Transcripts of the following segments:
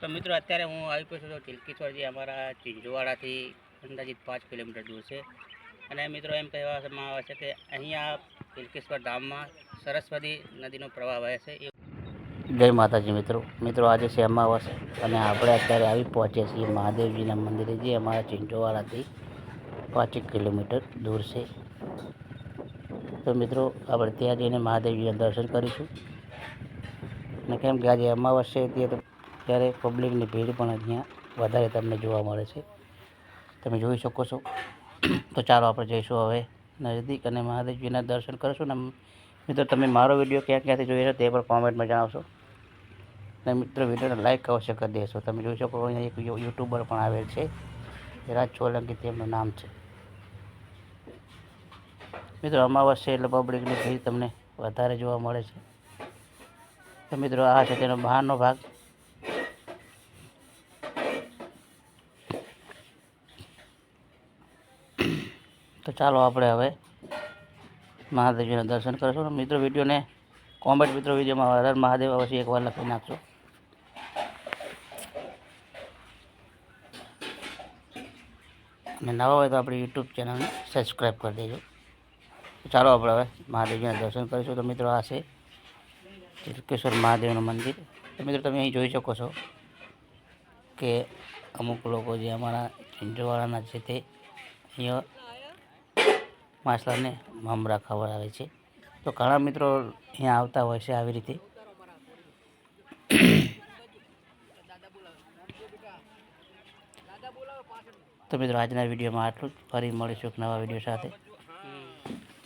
તો મિત્રો, અત્યારે હું આવી પહોંચ્યો છું તો તિલકેશ્વર જે અમારા ચિંચવાડાથી અંદાજિત પાંચ કિલોમીટર દૂર છે. અને મિત્રો, એમ કહેવામાં આવે છે કે અહીંયા ચિલકેશ્વર ધામમાં સરસ્વતી નદીનો પ્રવાહ વહે છે. જય માતાજી મિત્રો. મિત્રો, આજે છે અમાવાસ અને આપણે અત્યારે આવી પહોંચીએ છીએ મહાદેવજીના મંદિરે, જે અમારા ચિંચોવાડાથી પાંચેક કિલોમીટર દૂર છે. તો મિત્રો, આપણે ત્યાં જઈને મહાદેવજીના દર્શન કરીશું. અને કેમ કે આજે અમાવાસ છે, તે તો ત્યારે પબ્લિકની ભીડ પણ અહીંયા વધારે તમને જોવા મળે છે. તમે જોઈ શકો છો. તો ચાલો આપણે જઈશું હવે નજદીક અને મહાદેવજીના દર્શન કરશું ને મિત્રો, તમે મારો વીડિયો ક્યાં ક્યાંથી જોઈ રહ્યો તે પણ કોમેન્ટમાં જણાવશો. અને મિત્રો, વિડીયોને લાઈક અવશ્ય કરી દેશો. તમે જોઈ શકો અહીંયા એક યુટ્યુબર પણ આવેલ છે. રાજ સોલંકી તેમનું નામ છે. મિત્રો, અમાવાસ્ય એટલે પબ્લિકની ભીડ તમને વધારે જોવા મળે છે. તો મિત્રો, આ છે તેનો બહારનો ભાગ. તો ચાલો આપણે હવે મહાદેવજીના દર્શન કરીશું અને મિત્રો વિડીયોને કોમેન્ટ મિત્રો વિડીયોમાં હર મહાદેવ અવશ્ય એકવાર લખી નાખશો અને નવા હોય તો આપણી યુટ્યુબ ચેનલને સબસ્ક્રાઈબ કરી દેજો. ચાલો આપણે હવે મહાદેવજીના દર્શન કરીશું. તો મિત્રો આ છે તિલકેશ્વર મહાદેવનું મંદિર. તો મિત્રો તમે અહીં જોઈ શકો છો કે અમુક લોકો જે અમારા ચિંચવાડાના છે તે અહીંયા માછલાને મમરા ખવડાવે છે. તો ઘણા મિત્રો અહીંયા આવતા હોય છે આવી રીતે. તો મિત્રો આજના વિડીયોમાં આટલું જ. ફરી મળીશું એક નવા વીડિયો સાથે.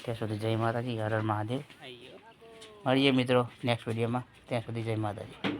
ત્યાં સુધી જય માતાજી. હર હર મહાદેવ મળીએ મિત્રો નેક્સ્ટ વિડીયોમાં. ત્યાં સુધી જય માતાજી.